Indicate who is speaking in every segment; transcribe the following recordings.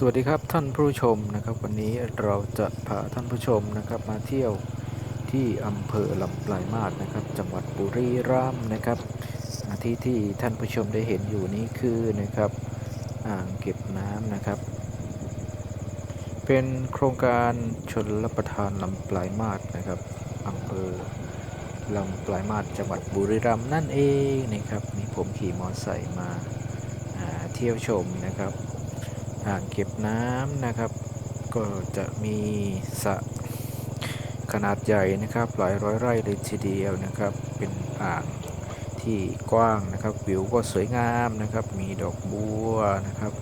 Speaker 1: สวัสดีครับท่านผู้ชมนะครับ วันนี้เราจะพาท่านผู้ชมนะครับมาเที่ยวที่อำเภอลำปลายมาศนะครับ จังหวัดบุรีรัมย์นะครับที่ที่ท่านผู้ชมได้เห็นอยู่นี้คือนะครับอ่างเก็บน้ำนะครับ เป็นโครงการชนรับประทานลำปลายมาศนะครับอำเภอลำปลายมาศจังหวัดบุรีรัมย์นั่นเองนะครับนี่ผมขี่มอเตอร์ไซค์มาเที่ยวชมนะครับ อ่างเก็บน้ำนะครับ ก็จะมีสระขนาดใหญ่นะครับ หลายร้อยไร่เลยทีเดียวนะครับ เป็นอ่างที่กว้างนะครับ วิวก็สวยงามนะครับ มีดอกบัวนะครับ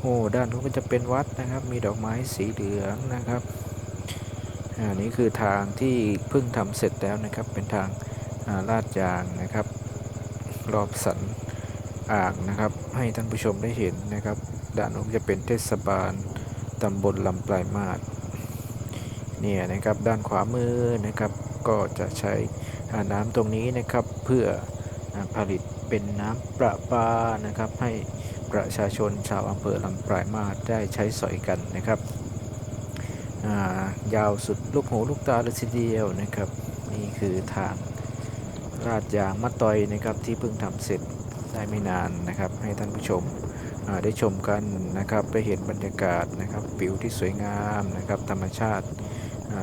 Speaker 1: โอ้ด้านนู้นก็จะเป็นวัดนะครับ มีดอกไม้สีเหลืองนะครับอ่านี่คือทางที่เพิ่งทำเสร็จแล้วนะครับ เป็นทางาลาดยางนะครับ รอบสันอ่างนะครับ ให้ท่านผู้ชมได้เห็นนะครับ ด้านนู้นจะเป็นเทศบาลตำบลลำปลายมาศเนี่ยนะครับด้านขวามือนะครับก็จะใช้น้ำตรงนี้นะครับเพื่อผลิตเป็นน้ำประปานะครับ ให้ประชาชนชาวอำเภอลำปลายมาศได้ใช้สอยกันนะครับายาวสุดลูกหูลูกตาเลยทีเดียวนะครับ นี่คือทางราดยางมะตอยนะครับที่เพิ่งทำเสร็จ ได้ไม่นานนะครับ ให้ท่านผู้ชมได้ชมกันนะครับได้เห็นบรรยากาศนะครับวิวที่สวยงามนะครับ ธรรมชาติ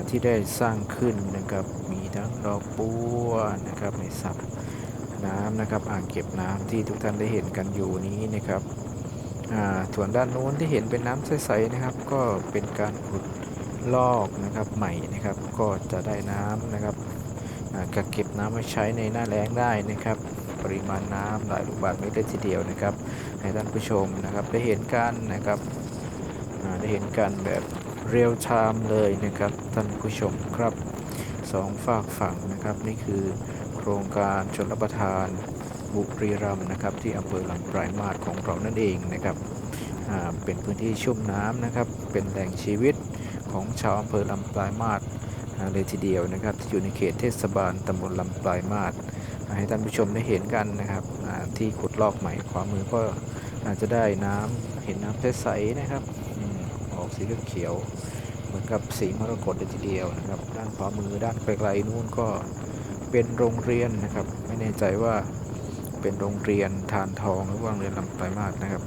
Speaker 1: ที่ได้สร้างขึ้นนะครับ มีทั้งดอกบัวนะครับในสระน้ำนะครับ อ่างเก็บน้ำที่ทุกท่านได้เห็นกันอยู่นี้นะครับส่วนด้านโน้นที่เห็นเป็นน้ำใสๆนะครับ ก็เป็นการขุดลอกนะครับใหม่นะครับ ก็จะได้น้ำนะครับกักเก็บน้ำไว้ใช้ในหน้าแล้งได้นะครับ ปริมาณน้ำหลายลูกบาศก์เมตรเลยทีเดียวนะครับ ให้ท่านผู้ชมนะครับได้เห็นกันนะครับได้เห็นกันแบบเรียลไทม์เลยนะครับท่านผู้ชมครับสองฝากฝั่งนะครับนี่คือโครงการชนรับประทานบุรีรัมนะครับที่อำเภอลำปลายมาศของเรานั่นเองนะครับเป็นพื้นที่ชุ่มน้ำนะครับเป็นแหล่งชีวิตของชาวอำเภอลำปลายมาศเลยทีเดียวนะครับที่อยู่ในเขตเทศบาลตำบลลำปลายมาศ ให้ท่านผู้ชมได้เห็นกันนะครับที่ขุดลอกใหม่ขวามือก็อาจจะได้น้ำเห็นน้ำใสๆนะครับออกสีเขียว เหมือนกับสีมรกตเลยทีเดียวนะครับ ด้านขวามือด้านไกลๆนู่นก็เป็นโรงเรียนนะครับ ไม่แน่ใจว่าเป็นโรงเรียนทานทองหรือว่าโรงเรียนลำปลายมาศนะครับ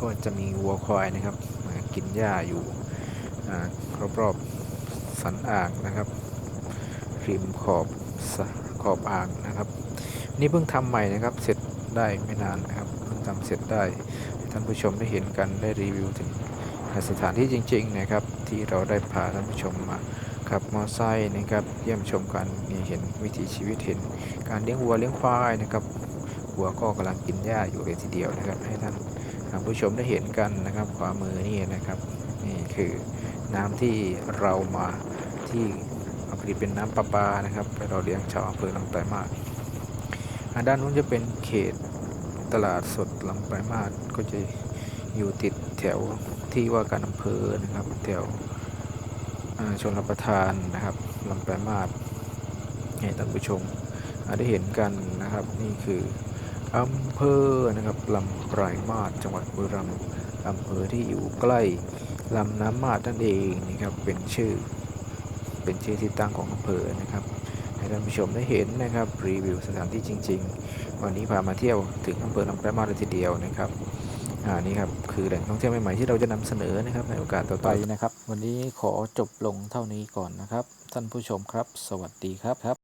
Speaker 1: ก็จะมีวัวควายนะครับกินหญ้าอยู่อรอบๆสันอ่างนะครับริมขอบสะ ขอบอ่างนะครับ นี่เพิ่งทำใหม่นะครับ เสร็จได้ไม่นานนะครับ เพิ่งทำเสร็จได้ท่านผู้ชมได้เห็นกันได้รีวิวถึงสถานที่จริง ๆ นะครับ ที่เราได้พาท่านผู้ชมมาขับมอไซค์นะครับ เยี่ยมชมกันนี่เห็นวิถีชีวิตเห็น การเลี้ยงวัวเลี้ยงควายนะครับวัวก็กำลังกินหญ้าอยู่เลยทีเดียวนะครับ ให้ท่านท่านผู้ชมได้เห็นกันนะครับขวามือนี่นะครับ นี่คือน้ำที่เรามาที่ ผลิตเป็นน้ำประปานะครับเราเลี้ยงชาวอำเภอลำปลายมาศอ่าด้านนู้นจะเป็นเขตตลาดสดลำปลายมาศก็จะอยู่ติดแถวที่ว่าการอำเภอนะครับแถวชนรับประทานนะครับลำปลายมาศให้ท่านผู้ชมอาได้เห็นกันนะครับนี่คืออำเภอนะครับลำปลายมาศจังหวัดบุรีรัมย์อำเภอที่อยู่ใกล้ลำน้ำมาศนั่นเองนะครับเป็นชื่อ เป็นชื่อที่ตั้งของอำเภอนะครับให้ท่านผู้ชมได้เห็นนะครับรีวิวสถานที่จริง ๆ วันนี้พามาเที่ยวถึงอำเภอลำปลายมาเลยทีเดียวนะครับอ่านี่ครับคือแหล่งท่องเที่ยวใหม่ๆที่เราจะนำเสนอนะครับในโอกาสต่อไปนะครับ วันนี้ขอจบลงเท่านี้ก่อนนะครับ ท่านผู้ชมครับ สวัสดีครับครับ